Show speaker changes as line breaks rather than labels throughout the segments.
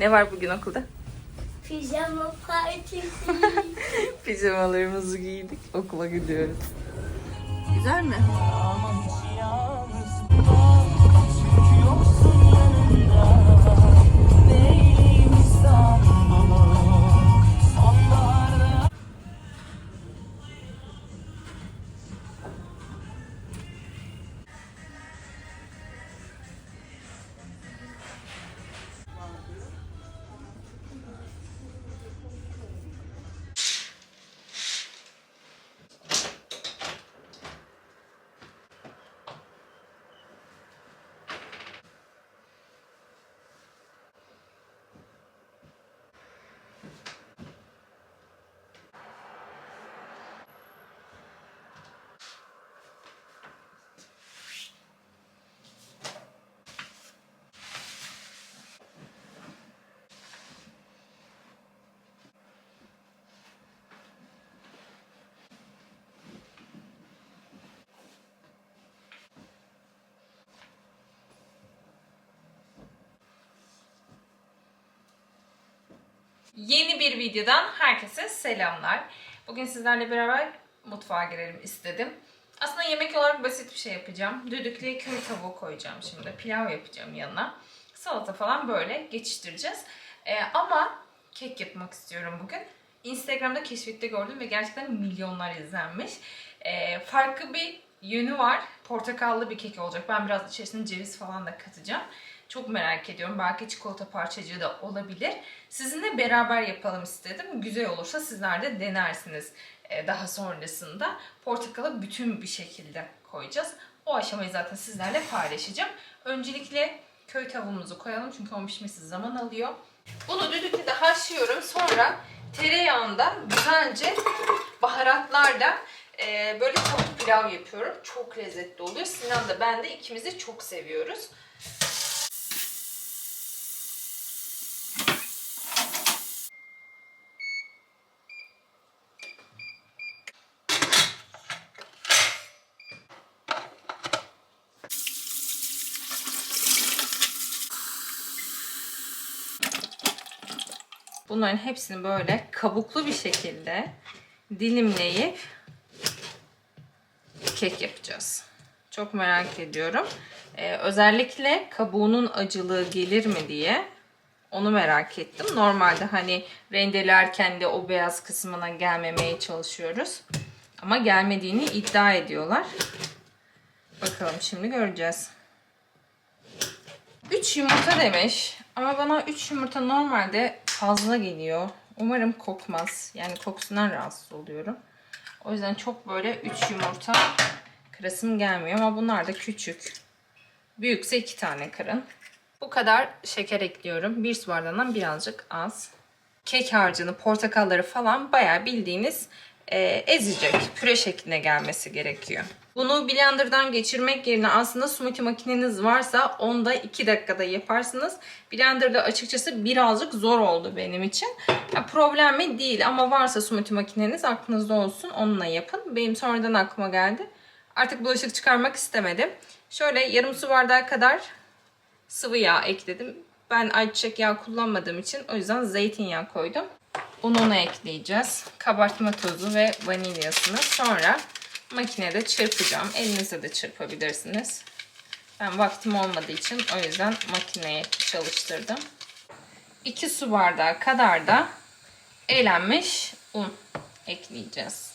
Ne var bugün okulda?
Pijama partisi.
Pijamalarımızı giydik. Okula gidiyoruz. Güzel mi? Yeni bir videodan herkese selamlar. Bugün sizlerle beraber mutfağa girelim istedim. Aslında yemek olarak basit bir şey yapacağım. Düdüklüye köy tavuğu koyacağım şimdi. Pilav yapacağım yanına. Salata falan böyle geçiştireceğiz. Ee, ama kek yapmak istiyorum bugün. Instagram'da keşfette gördüm ve gerçekten milyonlar izlenmiş. Ee, farklı bir yönü var. Portakallı bir kek olacak. Ben biraz içerisine ceviz falan da katacağım. Çok merak ediyorum. Belki çikolata parçacığı da olabilir. Sizinle beraber yapalım istedim. Güzel olursa sizler de denersiniz e, daha sonrasında. Portakalı bütün bir şekilde koyacağız. O aşamayı zaten sizlerle paylaşacağım. Öncelikle köy tavuğumuzu koyalım çünkü onun pişmesi zaman alıyor. Bunu düdüklüde haşlıyorum. Sonra tereyağında güzelce baharatlarla e, böyle tavuk pilav yapıyorum. Çok lezzetli oluyor. Sinan da ben de ikimiz de çok seviyoruz. Bunların hepsini böyle kabuklu bir şekilde dilimleyip kek yapacağız. Çok merak ediyorum. Ee, özellikle kabuğunun acılığı gelir mi diye onu merak ettim. Normalde hani rendelerken de o beyaz kısmına gelmemeye çalışıyoruz. Ama gelmediğini iddia ediyorlar. Bakalım şimdi göreceğiz. 3 yumurta demiş. Ama bana 3 yumurta normalde fazla geliyor. Umarım kokmaz. Yani kokusundan rahatsız oluyorum. O yüzden çok böyle 3 yumurta kırasım gelmiyor. Ama bunlar da küçük. Büyükse 2 tane kırın. Bu kadar şeker ekliyorum. Bir su bardağından birazcık az. Kek harcını, portakalları falan bayağı bildiğiniz e, ezecek. Püre şekline gelmesi gerekiyor. Bunu blenderdan geçirmek yerine aslında smoothie makineniz varsa onda 2 dakikada yaparsınız. Blenderda açıkçası birazcık zor oldu benim için. Ya problem mi değil ama varsa smoothie makineniz aklınızda olsun onunla yapın. Benim sonradan aklıma geldi. Artık bulaşık çıkarmak istemedim. Şöyle yarım su bardağı kadar sıvı yağ ekledim. Ben ayçiçek yağı kullanmadığım için o yüzden zeytinyağı koydum. Ununu ekleyeceğiz. Kabartma tozu ve vanilyasını. Sonra makinede çırpacağım. Elinizle de çırpabilirsiniz. Ben vaktim olmadığı için o yüzden makineye çalıştırdım. 2 su bardağı kadar da elenmiş un ekleyeceğiz.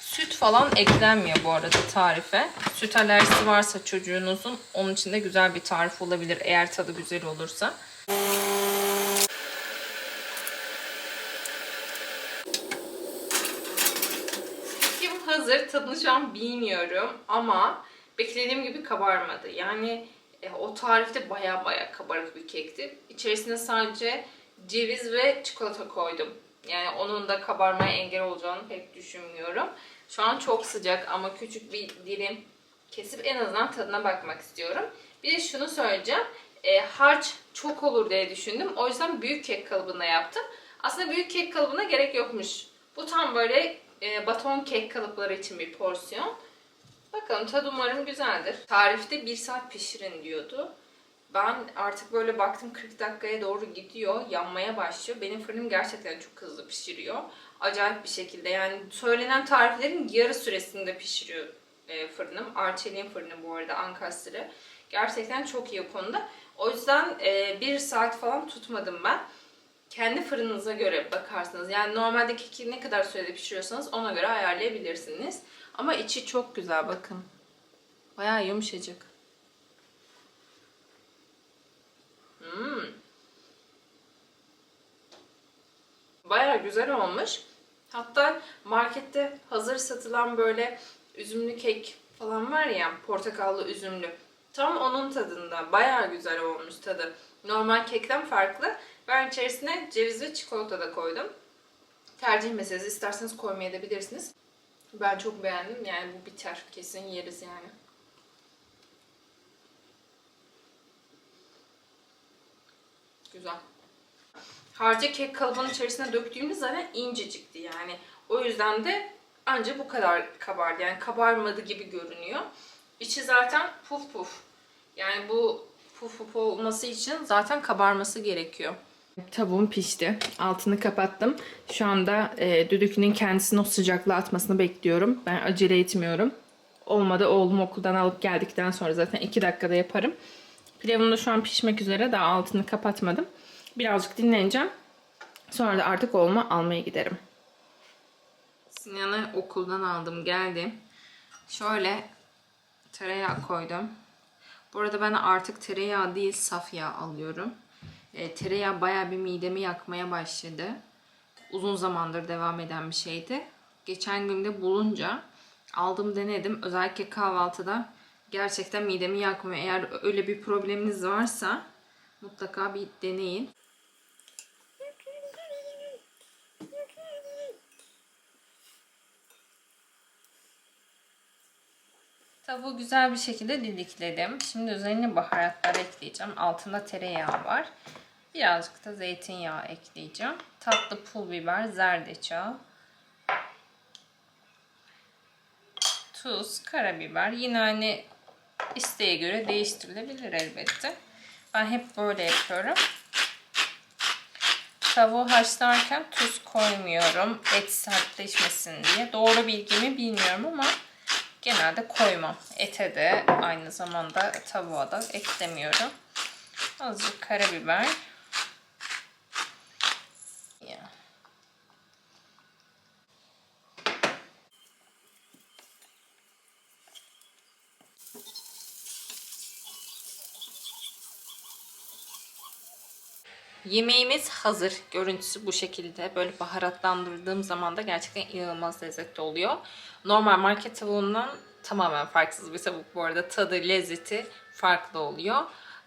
Süt falan eklenmiyor bu arada tarife. Süt alerjisi varsa çocuğunuzun onun için de güzel bir tarif olabilir eğer tadı güzel olursa. Kekim hazır. Tadını şu an bilmiyorum ama beklediğim gibi kabarmadı. Yani e, o tarifte baya baya kabarık bir kekti. İçerisine sadece ceviz ve çikolata koydum. Yani onun da kabarmaya engel olacağını pek düşünmüyorum. Şu an çok sıcak ama küçük bir dilim kesip en azından tadına bakmak istiyorum. Bir de şunu söyleyeceğim. E, harç çok olur diye düşündüm. O yüzden büyük kek kalıbında yaptım. Aslında büyük kek kalıbına gerek yokmuş. Bu tam böyle e, baton kek kalıpları için bir porsiyon. Bakalım tadı umarım güzeldir. Tarifte 1 saat pişirin diyordu. Ben artık böyle baktım 40 dakikaya doğru gidiyor. Yanmaya başlıyor. Benim fırınım gerçekten çok hızlı pişiriyor. Acayip bir şekilde. Yani söylenen tariflerin yarı süresinde pişiriyor e, fırınım. Arçelik'in fırını bu arada Ankastre. Gerçekten çok iyi konuda. O yüzden e, bir saat falan tutmadım ben. Kendi fırınınıza göre bakarsınız. Yani normalde keki ne kadar sürede pişiriyorsanız ona göre ayarlayabilirsiniz. Ama içi çok güzel bakın. Bayağı yumuşacık. Hmm. Bayağı güzel olmuş. Hatta markette hazır satılan böyle üzümlü kek falan var ya, portakallı üzümlü. Tam onun tadında. Bayağı güzel olmuş tadı. Normal kekten farklı. Ben içerisine ceviz ve çikolata da koydum. Tercih meselesi. isterseniz koymayabilirsiniz. Ben çok beğendim. Yani bu biter. Kesin yeriz yani. Güzel. Harca kek kalıbının içerisine döktüğümde zaten incecikti yani. O yüzden de anca bu kadar kabardı. Yani kabarmadı gibi görünüyor. İçi zaten puf puf. Yani bu puf puf olması için zaten kabarması gerekiyor. Tavuğum pişti. Altını kapattım. Şu anda e, düdüklünün kendisinin o sıcaklığı atmasını bekliyorum. Ben acele etmiyorum. Olmadı oğlum okuldan alıp geldikten sonra zaten 2 dakikada yaparım. Pilavım da şu an pişmek üzere. Daha altını kapatmadım. Birazcık dinleneceğim. Sonra da artık oğluma almaya giderim. Sinan'ı okuldan aldım. Geldim. Şöyle tereyağı koydum. Bu arada ben artık tereyağı değil saf yağ alıyorum. E, tereyağı bayağı bir midemi yakmaya başladı. Uzun zamandır devam eden bir şeydi. Geçen günde bulunca aldım denedim. Özellikle kahvaltıda gerçekten midemi yakmıyor. Eğer öyle bir probleminiz varsa mutlaka bir deneyin. Tavuğu güzel bir şekilde didikledim. Şimdi üzerine baharatlar ekleyeceğim. Altında tereyağı var. Birazcık da zeytinyağı ekleyeceğim. Tatlı pul biber, zerdeçal, tuz, karabiber. Yine hani isteğe göre değiştirilebilir elbette. Ben hep böyle yapıyorum. Tavuğu haşlarken tuz koymuyorum. Et sertleşmesin diye. Doğru bilgimi bilmiyorum ama genelde koymam. Ete de aynı zamanda tavuğa da eklemiyorum. Azıcık karabiber. Ya. Yemeğimiz hazır. Görüntüsü bu şekilde. Böyle baharatlandırdığım zaman da gerçekten inanılmaz lezzetli oluyor. Normal market tavuğundan tamamen farksız bir tavuk bu arada. Tadı, lezzeti farklı oluyor.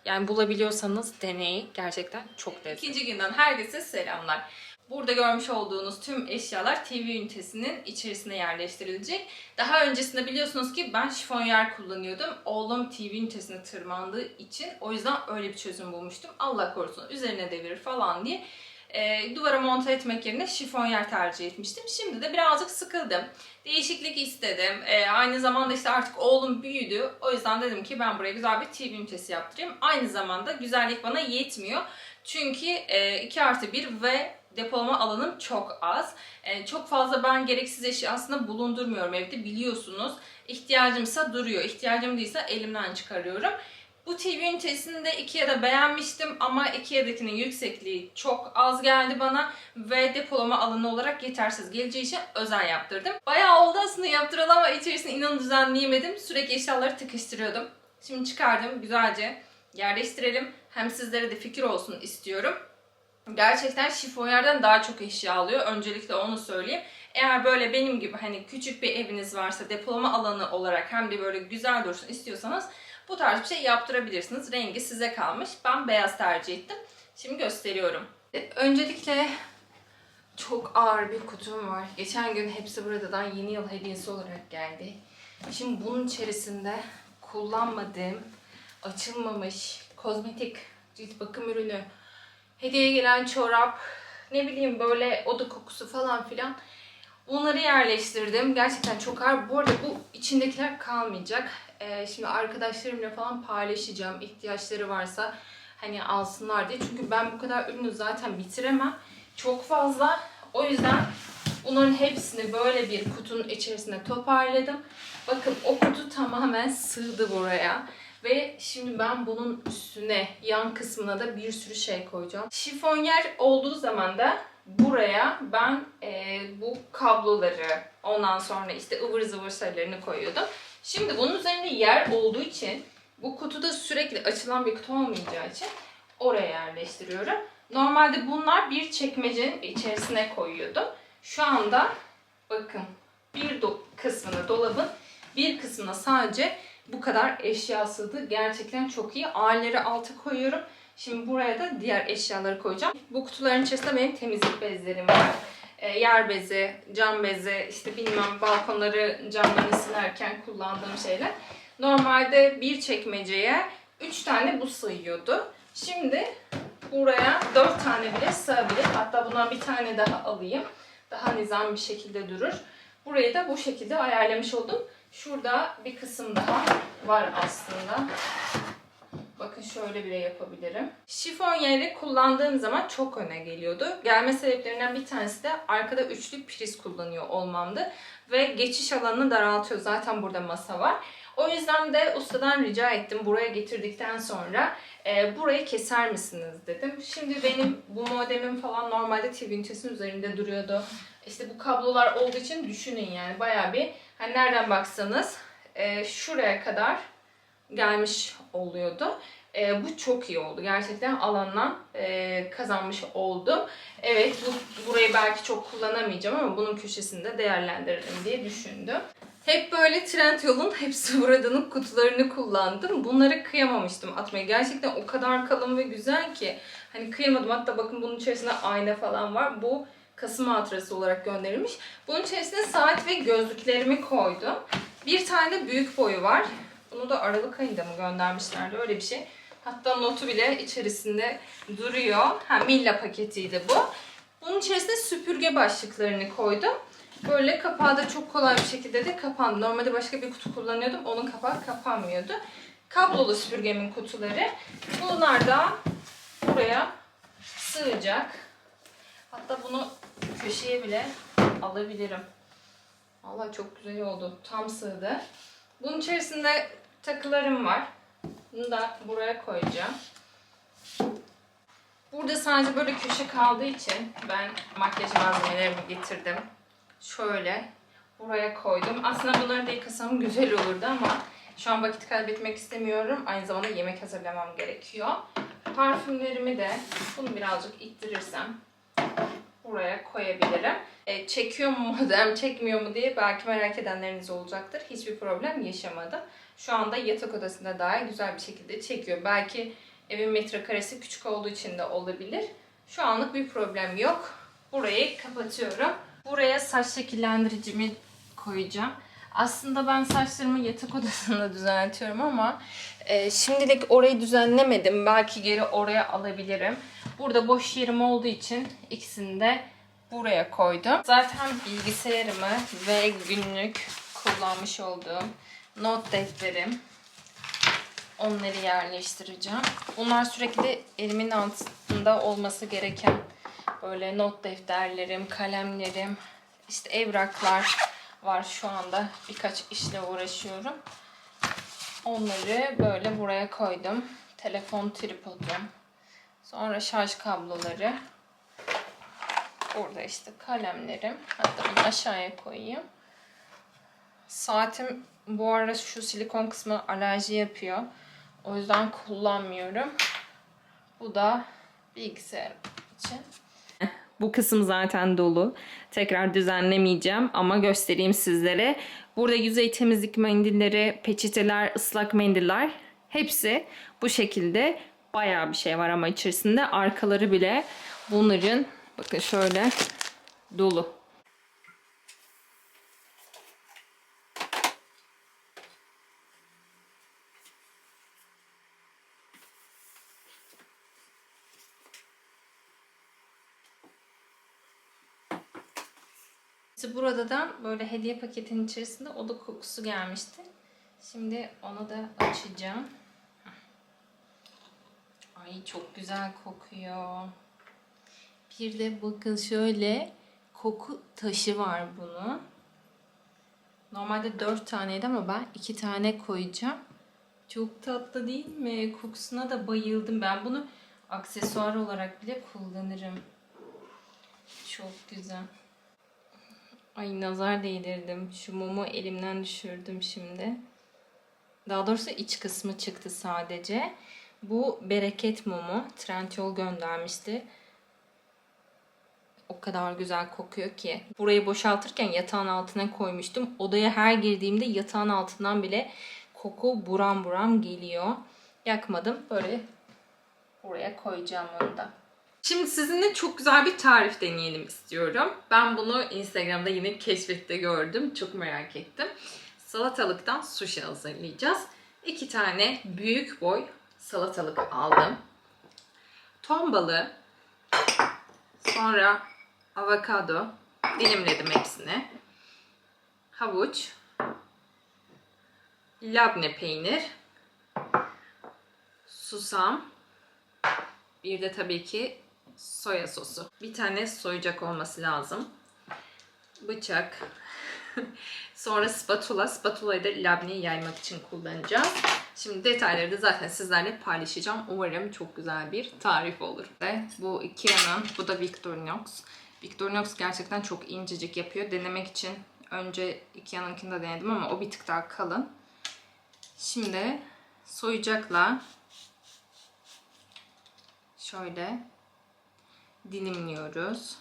Yani bulabiliyorsanız deneyin. Gerçekten çok lezzetli. İkinci günden herkese selamlar. Burada görmüş olduğunuz tüm eşyalar TV ünitesinin içerisine yerleştirilecek. Daha öncesinde biliyorsunuz ki ben şifonyer kullanıyordum. Oğlum TV ünitesine tırmandığı için o yüzden öyle bir çözüm bulmuştum. Allah korusun üzerine devirir falan diye e, duvara monte etmek yerine şifonyer tercih etmiştim. Şimdi de birazcık sıkıldım. Değişiklik istedim. E, aynı zamanda işte artık oğlum büyüdü. O yüzden dedim ki ben buraya güzel bir TV ünitesi yaptırayım. Aynı zamanda güzellik bana yetmiyor. Çünkü e, 2 artı 1 ve depolama alanım çok az. E, çok fazla ben gereksiz eşya aslında bulundurmuyorum evde biliyorsunuz. İhtiyacımsa duruyor. İhtiyacım değilse elimden çıkarıyorum. Bu TV ünitesini de Ikea'da beğenmiştim ama Ikea'dakinin yüksekliği çok az geldi bana ve depolama alanı olarak yetersiz geleceği için özel yaptırdım. Bayağı oldu aslında yaptıralı ama içerisini inanın düzenleyemedim. Sürekli eşyaları tıkıştırıyordum. Şimdi çıkardım güzelce yerleştirelim. Hem sizlere de fikir olsun istiyorum. Gerçekten şifonyerden daha çok eşya alıyor. Öncelikle onu söyleyeyim. Eğer böyle benim gibi hani küçük bir eviniz varsa depolama alanı olarak hem de böyle güzel dursun istiyorsanız bu tarz bir şey yaptırabilirsiniz. Rengi size kalmış. Ben beyaz tercih ettim. Şimdi gösteriyorum. Öncelikle çok ağır bir kutum var. Geçen gün hepsi buradan yeni yıl hediyesi olarak geldi. Şimdi bunun içerisinde kullanmadığım, açılmamış kozmetik cilt bakım ürünü, hediye gelen çorap, ne bileyim böyle oda kokusu falan filan. Bunları yerleştirdim. Gerçekten çok ağır. Bu arada bu içindekiler kalmayacak. Ee, şimdi arkadaşlarımla falan paylaşacağım. ihtiyaçları varsa hani alsınlar diye. Çünkü ben bu kadar ürünü zaten bitiremem. Çok fazla. O yüzden bunların hepsini böyle bir kutunun içerisine toparladım. Bakın o kutu tamamen sığdı buraya. Ve şimdi ben bunun üstüne, yan kısmına da bir sürü şey koyacağım. Şifonyer olduğu zaman da buraya ben e, bu kabloları, ondan sonra işte ıvır zıvır sayılarını koyuyordum. Şimdi bunun üzerinde yer olduğu için bu kutuda sürekli açılan bir kutu olmayacağı için oraya yerleştiriyorum. Normalde bunlar bir çekmecenin içerisine koyuyordum. Şu anda bakın bir do- kısmını dolabın bir kısmına sadece bu kadar eşya sığdı. Gerçekten çok iyi. Ağırları alta koyuyorum. Şimdi buraya da diğer eşyaları koyacağım. Bu kutuların içerisinde benim temizlik bezlerim var. E, yer bezi, cam bezi, işte bilmem balkonları camlarını silerken kullandığım şeyler. Normalde bir çekmeceye 3 tane bu sığıyordu. Şimdi buraya 4 tane bile sığabilir. Hatta bundan bir tane daha alayım. Daha nizam bir şekilde durur. Burayı da bu şekilde ayarlamış oldum. Şurada bir kısım daha var aslında. Bakın şöyle bile yapabilirim. Şifon yeri kullandığım zaman çok öne geliyordu. Gelme sebeplerinden bir tanesi de arkada üçlü priz kullanıyor olmamdı. Ve geçiş alanını daraltıyor. Zaten burada masa var. O yüzden de ustadan rica ettim. Buraya getirdikten sonra e, burayı keser misiniz dedim. Şimdi benim bu modemim falan normalde TV ünitesinin üzerinde duruyordu. İşte bu kablolar olduğu için düşünün yani bayağı bir hani nereden baksanız e, şuraya kadar gelmiş oluyordu. E, bu çok iyi oldu. Gerçekten alandan e, kazanmış oldum. Evet bu, burayı belki çok kullanamayacağım ama bunun köşesinde değerlendiririm diye düşündüm. Hep böyle Trendyol'un hepsi buradanın kutularını kullandım. Bunları kıyamamıştım atmaya. Gerçekten o kadar kalın ve güzel ki. Hani kıyamadım. Hatta bakın bunun içerisinde ayna falan var. Bu Kasım hatırası olarak gönderilmiş. Bunun içerisine saat ve gözlüklerimi koydum. Bir tane de büyük boyu var. Bunu da Aralık ayında mı göndermişlerdi öyle bir şey. Hatta notu bile içerisinde duruyor. Ha Milla paketiydi bu. Bunun içerisine süpürge başlıklarını koydum. Böyle kapağı da çok kolay bir şekilde de kapandı. Normalde başka bir kutu kullanıyordum. Onun kapağı kapanmıyordu. Kablolu süpürgemin kutuları. Bunlar da buraya sığacak. Hatta bunu köşeye bile alabilirim. Vallahi çok güzel oldu. Tam sığdı. Bunun içerisinde takılarım var. Bunu da buraya koyacağım. Burada sadece böyle köşe kaldığı için ben makyaj malzemelerimi getirdim. Şöyle buraya koydum. Aslında bunları da yıkasam güzel olurdu ama şu an vakit kaybetmek istemiyorum. Aynı zamanda yemek hazırlamam gerekiyor. Parfümlerimi de bunu birazcık ittirirsem buraya koyabilirim. E, çekiyor mu modem, çekmiyor mu diye belki merak edenleriniz olacaktır. Hiçbir problem yaşamadım. Şu anda yatak odasında daha güzel bir şekilde çekiyor. Belki evin metrekaresi küçük olduğu için de olabilir. Şu anlık bir problem yok. Burayı kapatıyorum. Buraya saç şekillendiricimi koyacağım. Aslında ben saçlarımı yatak odasında düzeltiyorum ama e, şimdilik orayı düzenlemedim. Belki geri oraya alabilirim. Burada boş yerim olduğu için ikisini de buraya koydum. Zaten bilgisayarımı ve günlük kullanmış olduğum not defterim. Onları yerleştireceğim. Bunlar sürekli elimin altında olması gereken böyle not defterlerim, kalemlerim, işte evraklar var şu anda. Birkaç işle uğraşıyorum. Onları böyle buraya koydum. Telefon tripodum. Sonra şarj kabloları. Burada işte kalemlerim. Hatta bunu aşağıya koyayım. Saatim bu ara şu silikon kısmı alerji yapıyor. O yüzden kullanmıyorum. Bu da bilgisayar için. Bu kısım zaten dolu. Tekrar düzenlemeyeceğim ama göstereyim sizlere. Burada yüzey temizlik mendilleri, peçeteler, ıslak mendiller hepsi bu şekilde bayağı bir şey var ama içerisinde arkaları bile bunların bakın şöyle dolu. İşte burada da böyle hediye paketinin içerisinde oda kokusu gelmişti. Şimdi onu da açacağım. Ay çok güzel kokuyor. Bir de bakın şöyle koku taşı var bunun. Normalde 4 taneydi ama ben 2 tane koyacağım. Çok tatlı değil mi? Kokusuna da bayıldım. Ben bunu aksesuar olarak bile kullanırım. Çok güzel. Ay nazar değdirdim. Şu mumu elimden düşürdüm şimdi. Daha doğrusu iç kısmı çıktı sadece. Bu bereket mumu. Trendyol göndermişti. O kadar güzel kokuyor ki. Burayı boşaltırken yatağın altına koymuştum. Odaya her girdiğimde yatağın altından bile koku buram buram geliyor. Yakmadım. Böyle buraya koyacağım onu da. Şimdi sizinle çok güzel bir tarif deneyelim istiyorum. Ben bunu Instagram'da yine keşfette gördüm. Çok merak ettim. Salatalıktan sushi hazırlayacağız. İki tane büyük boy salatalık aldım. Ton balığı, sonra avokado dilimledim hepsini. Havuç, labne peynir, susam, bir de tabii ki soya sosu. Bir tane soyacak olması lazım. Bıçak. Sonra spatula. Spatulayı da labneyi yaymak için kullanacağız. Şimdi detayları da zaten sizlerle paylaşacağım. Umarım çok güzel bir tarif olur. Ve bu Ikea'nın, bu da Victorinox. Victorinox gerçekten çok incecik yapıyor. Denemek için önce Ikea'nınkini de denedim ama o bir tık daha kalın. Şimdi soyacakla şöyle dilimliyoruz.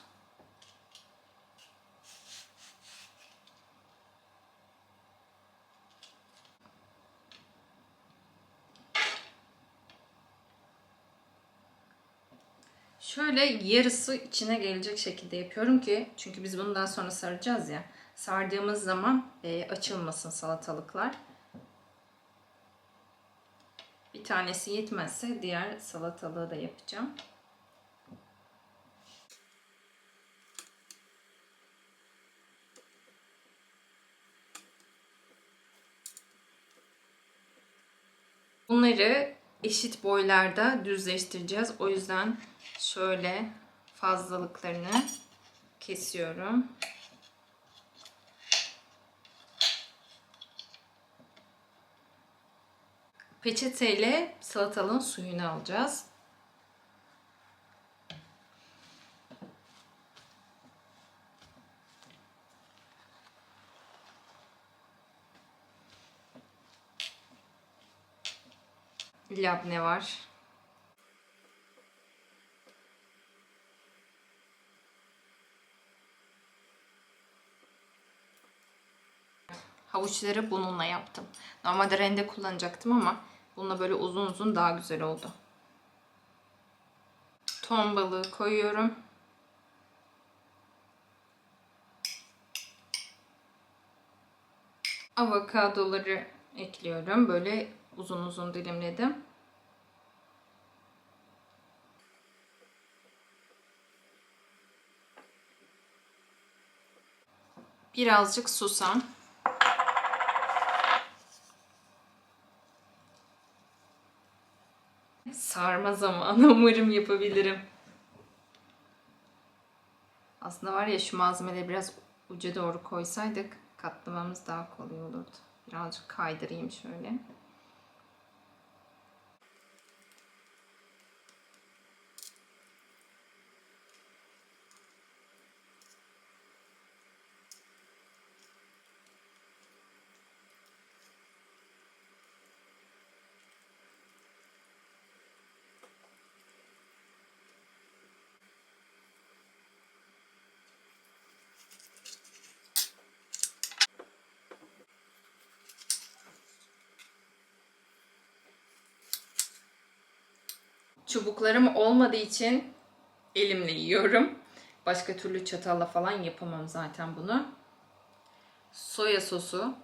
Şöyle yarısı içine gelecek şekilde yapıyorum ki çünkü biz bunu daha sonra saracağız ya. Sardığımız zaman e, açılmasın salatalıklar. Bir tanesi yetmezse diğer salatalığı da yapacağım. Bunları eşit boylarda düzleştireceğiz. O yüzden şöyle fazlalıklarını kesiyorum. Peçeteyle salatalığın suyunu alacağız. Labne var. Havuçları bununla yaptım. Normalde rende kullanacaktım ama bununla böyle uzun uzun daha güzel oldu. Ton balığı koyuyorum. Avokadoları ekliyorum. Böyle uzun uzun dilimledim. Birazcık susam. Sarma zamanı umarım yapabilirim. Aslında var ya şu malzemeleri biraz uca doğru koysaydık katlamamız daha kolay olurdu. Birazcık kaydırayım şöyle. Çubuklarım olmadığı için elimle yiyorum. Başka türlü çatalla falan yapamam zaten bunu. Soya sosu.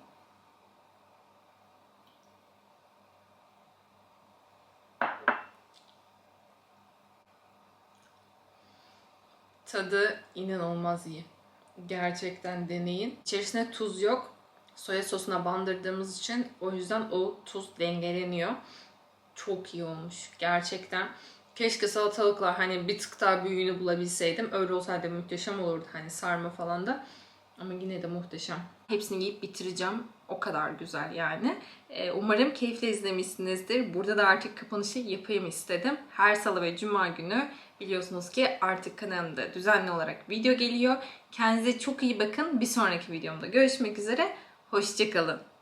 Tadı inanılmaz iyi. Gerçekten deneyin. İçerisinde tuz yok. soya sosuna bandırdığımız için o yüzden o tuz dengeleniyor. Çok iyi olmuş gerçekten. Keşke salatalıklar hani bir tık daha büyüğünü bulabilseydim. Öyle olsaydı muhteşem olurdu hani sarma falan da. Ama yine de muhteşem. Hepsini yiyip bitireceğim. O kadar güzel yani. Ee, umarım keyifle izlemişsinizdir. Burada da artık kapanışı yapayım istedim. Her salı ve cuma günü biliyorsunuz ki artık kanalımda düzenli olarak video geliyor. Kendinize çok iyi bakın. Bir sonraki videomda görüşmek üzere. Hoşçakalın.